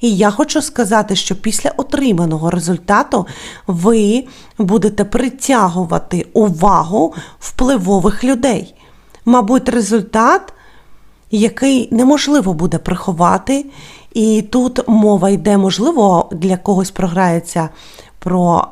І я хочу сказати, що після отриманого результату ви будете притягувати увагу впливових людей. Мабуть, результат, який неможливо буде приховати, і тут мова йде, можливо, для когось програється про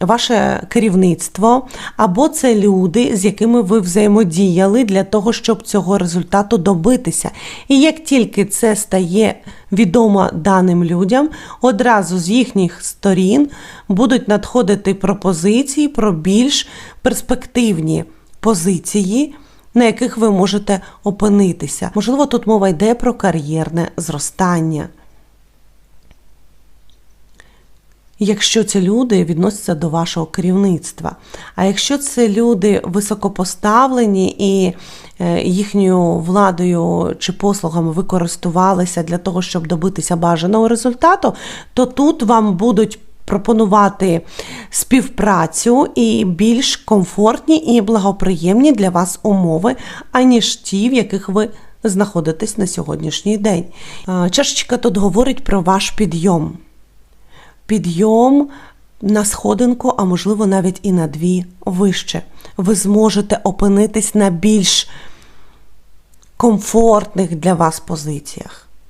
ваше керівництво, або це люди, з якими ви взаємодіяли для того, щоб цього результату добитися. І як тільки це стає відомо даним людям, одразу з їхніх сторін будуть надходити пропозиції про більш перспективні позиції. На яких ви можете опинитися. Можливо, тут мова йде про кар'єрне зростання якщо ці люди відносяться до вашого керівництва. А якщо це люди високопоставлені і е, їхньою владою чи послугами ви користувалися для того, щоб добитися бажаного результату, то тут вам будуть пропонувати співпрацю і більш комфортні і благоприємні для вас умови, аніж ті, в яких ви знаходитесь на сьогоднішній день. Е, Чашечка тут говорить про ваш підйом підйом на сходинку, а можливо навіть і на дві вище. Ви зможете опинитись на більш комфортних для вас позиціях.